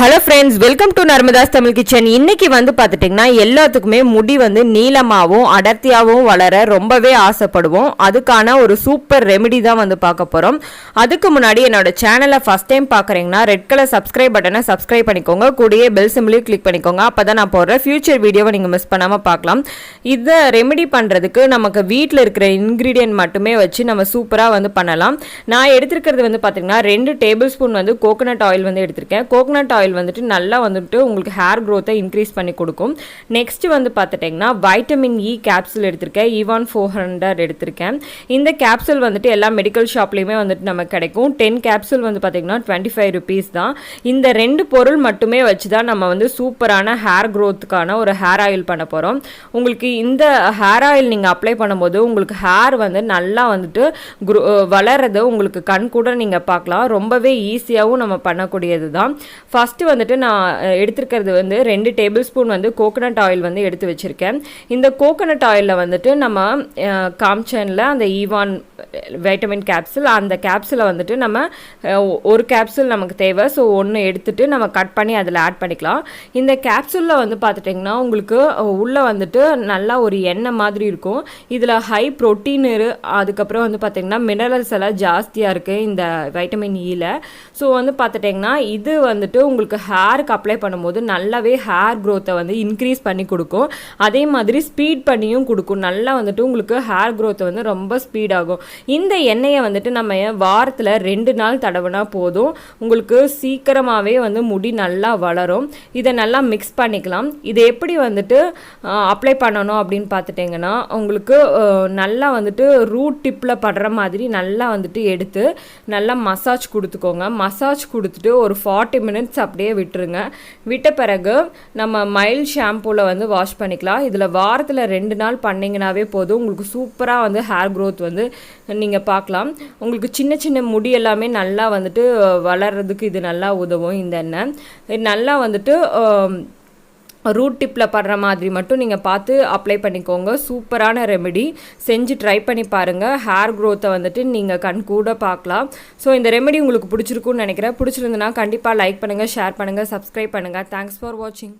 Hello friends welcome to Narmada's Tamil kitchen இன்னைக்கு வந்து பார்த்துட்டிங்கன்னா எல்லாத்துக்குமே முடி வந்து நீளமாகவும் அடர்த்தியாகவும் வளர ரொம்பவே ஆசைப்படுவோம். அதுக்கான ஒரு சூப்பர் ரெமெடி தான் வந்து பார்க்க போகிறோம் அதுக்கு முன்னாடி என்னோட சேனலை ஃபஸ்ட் டைம் பார்க்குறீங்கன்னா ரெட் கலர் சப்ஸ்கிரைப் பட்டனை சப்ஸ்கிரைப் பண்ணிக்கோங்க. கூடயே பெல் சிம்லையும் கிளிக் பண்ணிக்கோங்க. அப்போ தான் நான் போடுற ஃபியூச்சர் வீடியோவை நீங்கள் மிஸ் பண்ணாமல் பார்க்கலாம். இதை ரெமெடி பண்ணுறதுக்கு நமக்கு வீட்டில் இருக்கிற இன்க்ரீடியன்ட் மட்டுமே வச்சு நம்ம சூப்பராக வந்து பண்ணலாம். நான் எடுத்திருக்கிறது வந்து பார்த்திங்கன்னா ரெண்டு டேபிள் ஸ்பூன் வந்து கோகோனட் ஆயில் வந்து எடுத்திருக்கேன். கோகோனட் ஆயில் வந்துட்டு நல்லா வந்துட்டு உங்களுக்கு ஹேர் க்ரோத்தை இன்க்ரீஸ் பண்ணி கொடுக்கும். நெக்ஸ்ட் வந்து பார்த்துட்டிங்கன்னா வைட்டமின் இ e கேப்சூல் எடுத்திருக்கேன். ஈவான் ஃபோர் ஹண்ட்ரட் எடுத்திருக்கேன். இந்த கேப்சூல் வந்துட்டு எல்லா மெடிக்கல் ஷாப்லேயுமே வந்துட்டு நமக்கு கிடைக்கும். டென் கேப்சூல் வந்து பார்த்திங்கன்னா டுவெண்ட்டி ஃபைவ் ருபீஸ் தான். இந்த ரெண்டு பொருள் மட்டுமே வச்சு தான் நம்ம வந்து சூப்பரான ஹேர் க்ரோத்துக்கான ஒரு ஹேர் ஆயில் பண்ண போகிறோம் உங்களுக்கு இந்த ஹேர் ஆயில் நீங்கள் அப்ளை பண்ணும்போது உங்களுக்கு ஹேர் வந்து நல்லா வந்துட்டு குரோ வளர்றது உங்களுக்கு கண் கூட நீங்கள் பார்க்கலாம். ரொம்பவே ஈஸியாகவும் நம்ம பண்ணக்கூடியது தான். ஃபஸ்ட்டு வந்துட்டு நான் எடுத்துருக்கிறது வந்து ரெண்டு டேபிள் ஸ்பூன் வந்து கோகோனட் ஆயில் வந்து எடுத்து வச்சுருக்கேன். இந்த கோகோனட் ஆயிலில் வந்துட்டு நம்ம காம்ச்சனில் அந்த ஈவான் வைட்டமின் கேப்சூல் அந்த கேப்சூலை வந்துட்டு நம்ம ஒரு கேப்சூல் நமக்கு தேவை. ஸோ ஒன்று எடுத்துட்டு நம்ம கட் பண்ணி அதில் ஆட் பண்ணிக்கலாம். இந்த கேப்சூலில் வந்து பார்த்துட்டிங்கன்னா உங்களுக்கு உள்ளே வந்துட்டு நல்லா ஒரு எண்ணெய் மாதிரி இருக்கும். இதில் ஹை ப்ரோட்டீன் அதுக்கப்புறம் வந்து பார்த்திங்கன்னா மினரல்ஸ் எல்லாம் ஜாஸ்தியாக இருக்குது இந்த வைட்டமின் ஈல ஸோ வந்து பார்த்துட்டிங்கன்னா இது வந்துட்டு உங்களுக்கு உங்களுக்கு ஹேருக்கு அப்ளை பண்ணும்போது நல்லாவே ஹேர் க்ரோத்தை வந்து இன்க்ரீஸ் பண்ணி கொடுக்கும். அதே மாதிரி ஸ்பீட் பண்ணியும் கொடுக்கும். நல்லா வந்துட்டு உங்களுக்கு ஹேர் க்ரோத்தை வந்து ரொம்ப ஸ்பீடாகும் இந்த எண்ணெயை வந்துட்டு நம்ம வாரத்தில் ரெண்டு நாள் தடவினா போதும். உங்களுக்கு சீக்கிரமாகவே வந்து முடி நல்லா வளரும். இதை நல்லா மிக்ஸ் பண்ணிக்கலாம். இதை எப்படி வந்துட்டு அப்ளை பண்ணணும் அப்படின்னு பார்த்துட்டிங்கன்னா உங்களுக்கு நல்லா வந்துட்டு ரூட் டிப்பில் படுற மாதிரி நல்லா வந்துட்டு எடுத்து நல்லா மசாஜ் கொடுத்துக்கோங்க. மசாஜ் கொடுத்துட்டு ஒரு ஃபார்ட்டி மினிட்ஸ் அப்படியே விட்டுருங்க. விட்ட பிறகு நம்ம மைல் ஷாம்பூவில் வந்து வாஷ் பண்ணிக்கலாம். இதில் வாரத்தில் ரெண்டு நாள் பண்ணிங்கனாவே போதும். உங்களுக்கு சூப்பராக வந்து ஹேர் க்ரோத் வந்து நீங்கள் பார்க்கலாம். உங்களுக்கு சின்ன சின்ன முடி எல்லாமே நல்லா வந்துட்டு வளர்கிறதுக்கு வளர்றதுக்கு இது நல்லா உதவும் இந்த எண்ணெய். நல்லா வந்துட்டு ரூட் டிப்பில் படுற மாதிரி மட்டும் நீங்கள் பார்த்து அப்ளை பண்ணிக்கோங்க. சூப்பரான ரெமெடி செஞ்சு ட்ரை பண்ணி பாருங்கள் ஹேர் க்ரோத்தை வந்துட்டு நீங்கள் கண் கூட பார்க்கலாம். ஸோ இந்த ரெமெடி உங்களுக்கு பிடிச்சிருக்குன்னு நினைக்கிறேன். பிடிச்சிருந்துன்னா கண்டிப்பாக லைக் பண்ணுங்கள் ஷேர் பண்ணுங்கள் சப்ஸ்கிரைப் பண்ணுங்கள் தேங்க்ஸ் ஃபார் வாட்சிங்